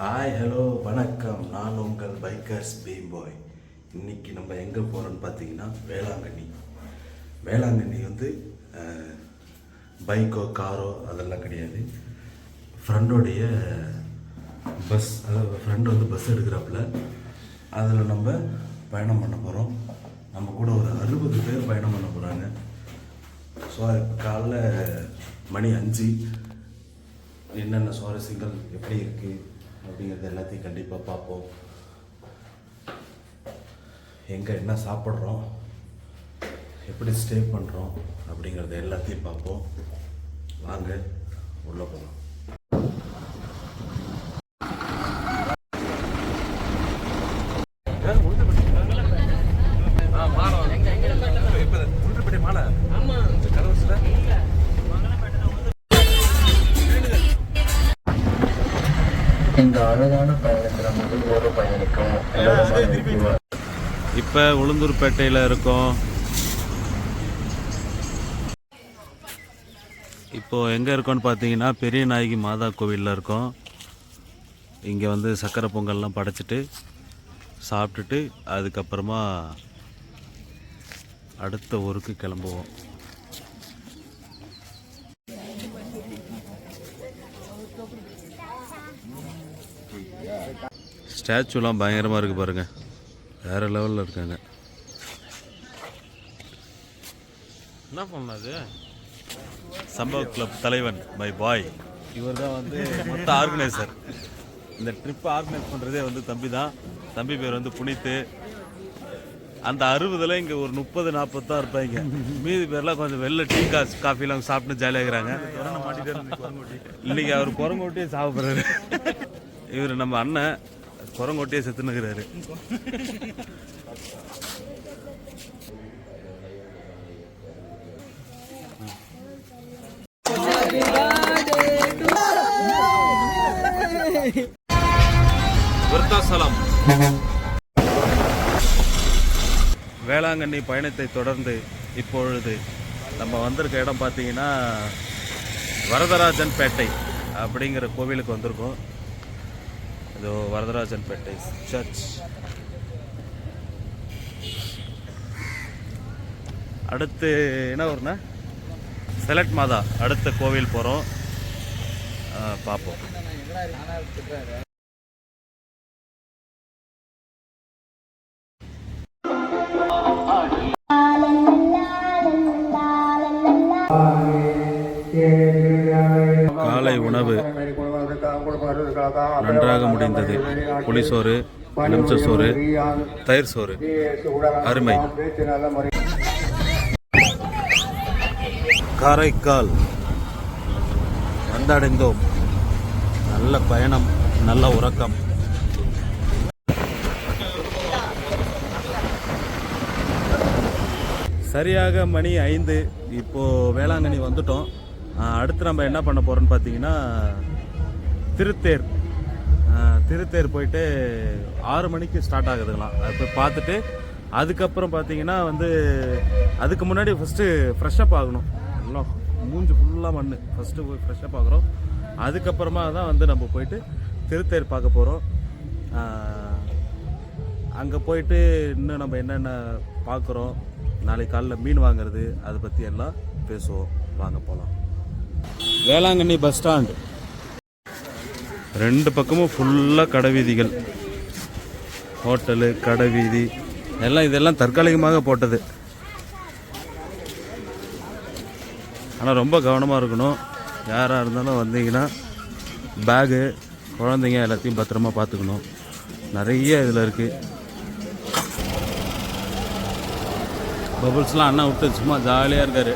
Hi hello வணக்கம். நான் உங்கள் பைக்கர்ஸ் பீம் பாய் இன்றைக்கி நம்ம எங்கே போகிறோன்னு பார்த்தீங்கன்னா வேளாங்கண்ணி. வேளாங்கண்ணி வந்து பைக்கோ காரோ அதெல்லாம் கிடையாது. ஃப்ரெண்டோடைய பஸ் அதாவது ஃப்ரெண்டு வந்து பஸ் எடுக்கிறாப்புல. அதில் நம்ம பயணம் பண்ண போகிறோம் நம்ம கூட ஒரு அறுபது பேர் பயணம் பண்ண போகிறாங்க ஸோ காலைல மணி அஞ்சு. என்னென்ன சுவாரஸ்யங்கள் எப்படி இருக்குது அப்படிங்கிறது எல்லாத்தையும் கண்டிப்பாக பார்ப்போம். எங்கே என்ன சாப்பிட்றோம் எப்படி ஸ்டே பண்ணுறோம் அப்படிங்கிறத எல்லாத்தையும் பார்ப்போம். வாங்க உள்ளே போகலாம் இந்த அழகான பயணத்தில் முதல்வோடு பயணிக்கும் இப்போ உளுந்தூர்பேட்டையில் இருக்கோம். இப்போ எங்கே இருக்கோம்னு பார்த்தீங்கன்னா பெரிய நாயகி மாதா கோவிலில் இருக்கோம். இங்கே வந்து சக்கரை பொங்கல்லாம் படைச்சிட்டு சாப்பிட்டுட்டு அதுக்கப்புறமா அடுத்த ஊருக்கு கிளம்புவோம். ஸ்டாச்சுலாம் பயங்கரமாக இருக்குது பாருங்கள் வேறு லெவலில் இருக்காங்க. என்ன பண்ணது சம்பவ கிளப் தலைவன் மை பாய் இவர் தான் வந்து மொத்த ஆர்கனைசர் இந்த ட்ரிப் ஆர்கனைஸ் பண்ணுறதே வந்து தம்பி தான் தம்பி பேர் வந்து புனித்து. அந்த அறுபதுல இங்கே ஒரு முப்பது நாற்பது தான் இருப்பாங்க. மீதி பேர்லாம் கொஞ்சம் வெளில டீ காசு காஃபிலாம் சாப்பிட்டு ஜாலியாக இருக்கிறாங்க. இன்னைக்கு அவர் குரங்கோட்டியே சாப்பிட்றாரு. இவர் நம்ம அண்ணன். குரங்கோட்டியே செத்துனுக்கிறாரு விருத்தாசலம். வேளாங்கண்ணி பயணத்தை தொடர்ந்து இப்பொழுது நம்ம வந்திருக்க இடம் பார்த்தீங்கன்னா வரதராஜன் பேட்டை அப்படிங்கிற கோவிலுக்கு வந்திருக்கோம். இதோ வரதராஜன் பேட்டை சர்ச். அடுத்து என்ன வரும்னா செலக்ட் மாதா. அடுத்த கோவில் போகிறோம் பார்ப்போம் காலை உணவு. நன்றாக முடிந்தது. புளிசோறு எலுமிச்சை சோறு தயிர் சோறு. அருமை. காரைக்கால் வந்தடைந்தோம். நல்ல பயணம் நல்ல உறக்கம். சரியாக மணி ஐந்து. இப்போது வேளாங்கண்ணி வந்துட்டோம். அடுத்து நம்ம என்ன பண்ண போகிறோன்னு பார்த்தீங்கன்னா திருத்தேர். திருத்தேர் போயிட்டு ஆறு மணிக்கு ஸ்டார்ட் ஆகுதுங்களாம். அது போய் பார்த்துட்டு அதுக்கப்புறம் பார்த்தீங்கன்னா வந்து அதுக்கு முன்னாடி ஃபஸ்ட்டு ஃப்ரெஷ்அப் ஆகணும். எல்லாம் மூஞ்சி ஃபுல்லாக மண் ஃபஸ்ட்டு போய் ஃப்ரெஷ்அப் ஆகுறோம். அதுக்கப்புறமா தான் வந்து நம்ம போயிட்டு திருத்தேர் பார்க்க போகிறோம் அங்கே போயிட்டு இன்னும் நம்ம என்னென்ன பார்க்குறோம். நாளைக்கு காலைல மீன் வாங்குறது அதை பற்றி எல்லாம் பேசுவோம். வாங்க போகலாம் வேளாங்கண்ணி பஸ் ஸ்டாண்டு ரெண்டு பக்கமும் ஃபுல்லாக கடை வீதிகள் ஹோட்டலு கடை வீதி எல்லாம் இதெல்லாம் தற்காலிகமாக போட்டது. ஆனால் ரொம்ப கவனமாக இருக்கணும். யாராக இருந்தாலும் வந்தீங்கன்னா பேகு குழந்தைங்க எல்லாத்தையும் பத்திரமா பார்த்துக்கணும். நிறைய இதில் இருக்குது பபுள்ஸ்லாம் அண்ணா விட்டு சும்மா ஜாலியாக இருக்காரு.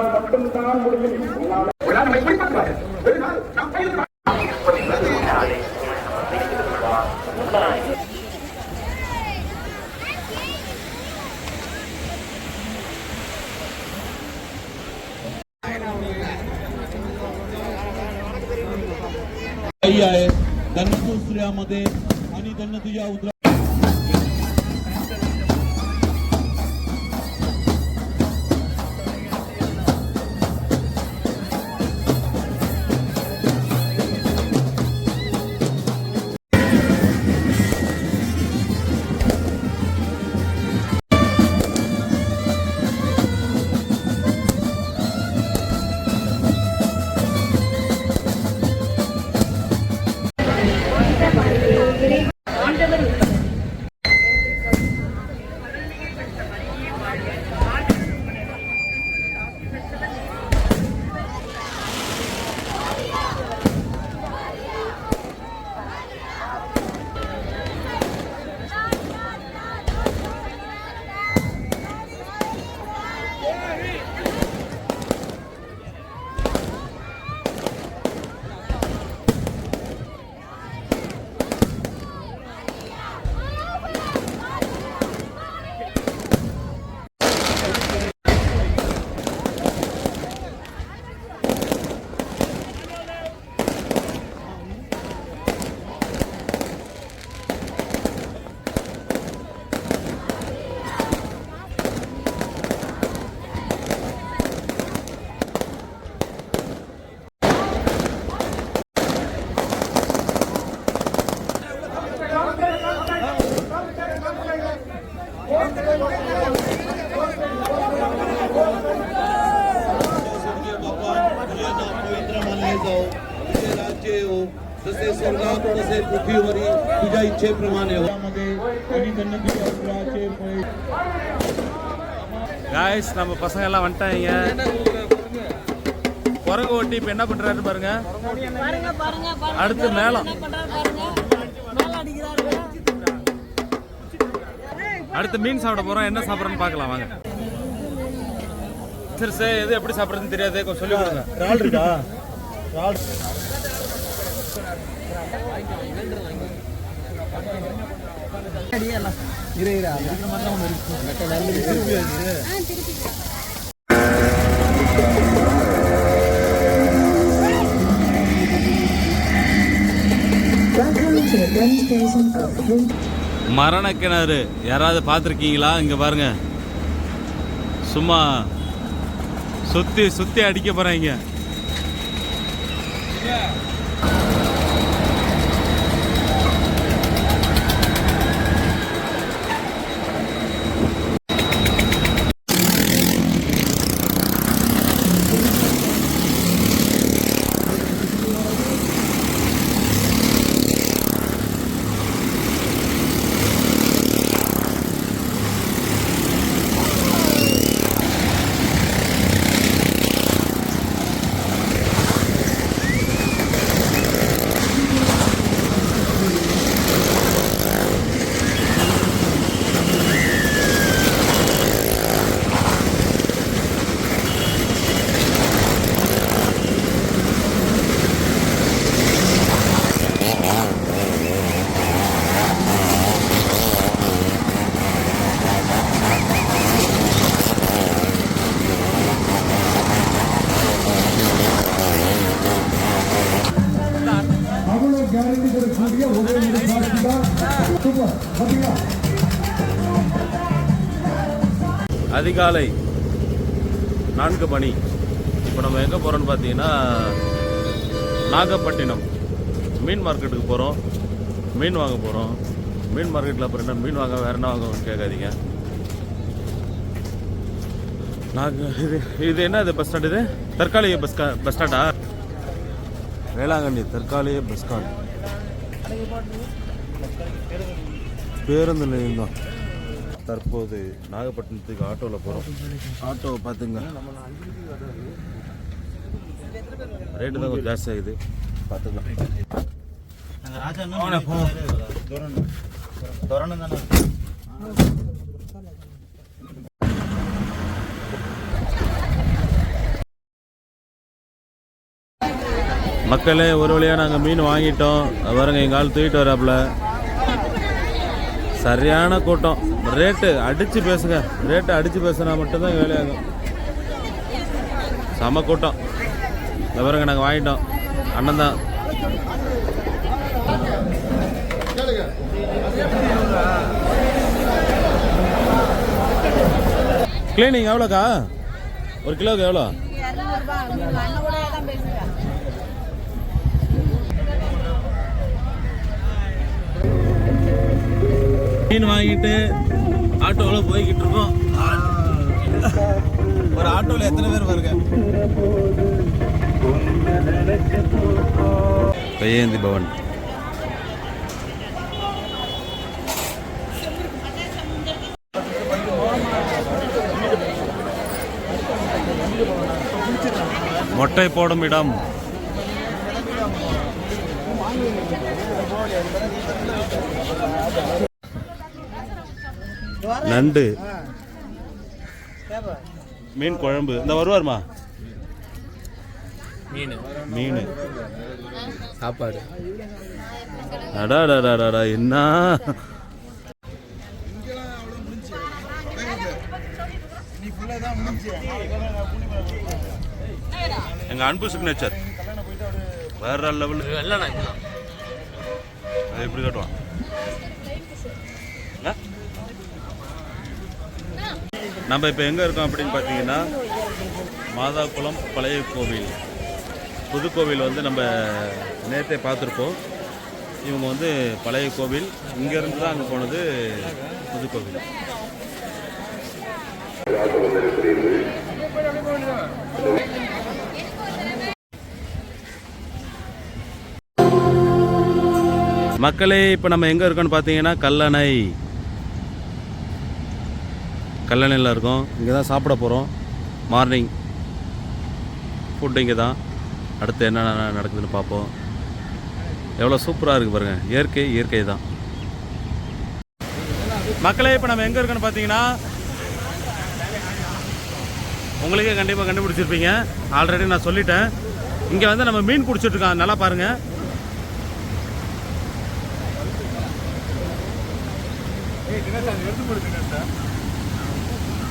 செய்தால் மட்டும்தான் முடியும் धनसुसऱ्यामध्ये जसे स्वर्गात तसे पृथ्वीवरील तुझ्या इच्छेप्रमाणे हो त्यामध्ये आणि त्यांना तुझ्या उतराचे फळे காய்ஸ் நம்ம பசங்க எல்லாம் வந்துட்டாங்க குரங்கு ஓட்டி இப்போ என்ன பண்றாரு பாருங்க பாருங்க பாருங்க பாருங்க அடுத்து மேளம். என்ன பண்றாரு பாருங்க மேல அடிக்கிறாரு அடுத்து மீன் சாப்பிட போறோம் என்ன சாப்பிட்றோன்னு பார்க்கலாம் வாங்க சரி சார் எது எப்படி சாப்பிட்றதுன்னு தெரியாது கொஞ்சம் சொல்லி கொடுங்க ரால் கிணறு யாராவது பார்த்துருக்கீங்களா? இங்க பாருங்க. சும்மா சுத்தி சுத்தி அடிக்க போறாங்க அதிகாலை நான்கு மணி. இப்போ நம்ம எங்கே போகிறோம்னு பார்த்தீங்கன்னா நாகப்பட்டினம். மீன் மார்க்கெட்டுக்கு போகிறோம் மீன் வாங்க போகிறோம் மீன் மார்க்கெட்டில் அப்புறம் என்ன? மீன் வாங்க வேறு என்ன வாங்க கேட்காதீங்க. நாங்கள் இது இது என்ன இது பஸ் ஸ்டாண்ட் இது? தற்காலிக பஸ் பஸ் ஸ்டாண்டா வேளாங்கண்ணி தற்காலிக பஸ் ஸ்டாண்ட் பேருந்து நிலையம் தான் தற்போது நாகப்பட்டினத்துக்கு ஆட்டோவில் போகிறோம் ஆட்டோவை பார்த்துங்க. ரேட்டு தான் கொஞ்சம் ஜாஸ்தி ஆகுது. பார்த்துக்கலாம். மக்களே ஒரு வழியாக நாங்கள் மீன் வாங்கிட்டோம். பாருங்க எங்கள் தூக்கிட்டு வராப்புல. சரியான கூட்டம். ரேட்டு அடித்து பேசுங்க. ரேட்டு அடித்து பேசுனா மட்டும்தான் வேலையாகும். செம கூட்டம். இந்த பாருங்க நாங்கள் வாங்கிட்டோம். அண்ணன் தான். கிளீனிங் எவ்வளோக்கா? ஒரு கிலோவுக்கு எவ்வளோ? மீன் வாங்கிட்டு ஆட்டோவில் போய்கிட்டு இருக்கோம் ஒரு ஆட்டோவில் எத்தனை பேர் வருங்க பையந்தி பவன். மொட்டை போடும் இடம். நண்டு. மீன் குழம்பு. இந்த வருவாருமா? மீன். மீன். சாப்பாடு. அடாடாடாடா என்ன? எங்க அன்பு சிக்னேச்சர் வேற லெவல் அது எப்படி காட்டுவான்? நம்ம இப்போ எங்கே இருக்கோம் அப்படின்னு பார்த்தீங்கன்னா மாதாக்குளம் பழைய கோவில். புதுக்கோவில் வந்து நம்ம நேற்றே பார்த்துருப்போம். இவங்க வந்து பழைய கோவில். இங்கேருந்து தான் அங்கே போனது புதுக்கோவில் மக்களே இப்போ நம்ம எங்கே இருக்கோம்னு பார்த்தீங்கன்னா கல்லணை. கல்லணையில் இருக்கோம். இங்கே தான் சாப்பிட போகிறோம். மார்னிங் ஃபுட் இங்கே தான். அடுத்து என்ன நடக்குதுன்னு பார்ப்போம். எவ்வளோ சூப்பராக இருக்குது பாருங்கள் இயற்கை இயற்கை தான். மக்களே இப்போ நம்ம எங்கே இருக்கோன்னு பார்த்தீங்கன்னா உங்களுக்கே கண்டிப்பாக கண்டுபிடிச்சிருப்பீங்க. ஆல்ரெடி நான் சொல்லிட்டேன். இங்கே வந்து நம்ம மீன் பிடிச்சிட்ருக்கோம் நல்லா பாருங்கள்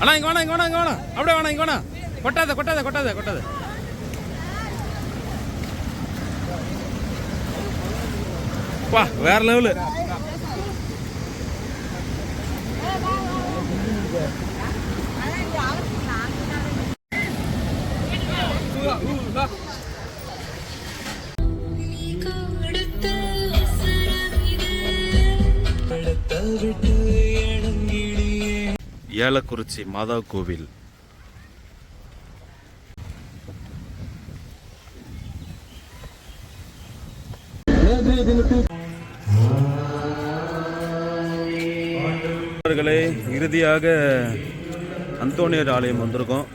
அண்ணா இங்க வேணா இங்க வேணா இங்க வேணா அப்படியே வேணா இங்க வேணா கொட்டாத கொட்டாத கொட்டாத கொட்டாத. வா வேற லெவலு ஏலக்குறிச்சி மாதா கோவில். நண்பர்களே இறுதியாக அந்தோனியர் ஆலயம் வந்திருக்கோம்.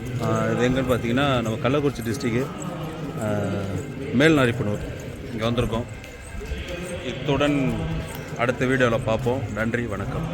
இது எங்கன்னு பார்த்தீங்கன்னா நம்ம கள்ளக்குறிச்சி டிஸ்ட்ரிக்கு மேல்நாரிப்பனூர் இங்கே வந்திருக்கோம். இத்துடன் அடுத்த வீடியோவில் பார்ப்போம். நன்றி வணக்கம்.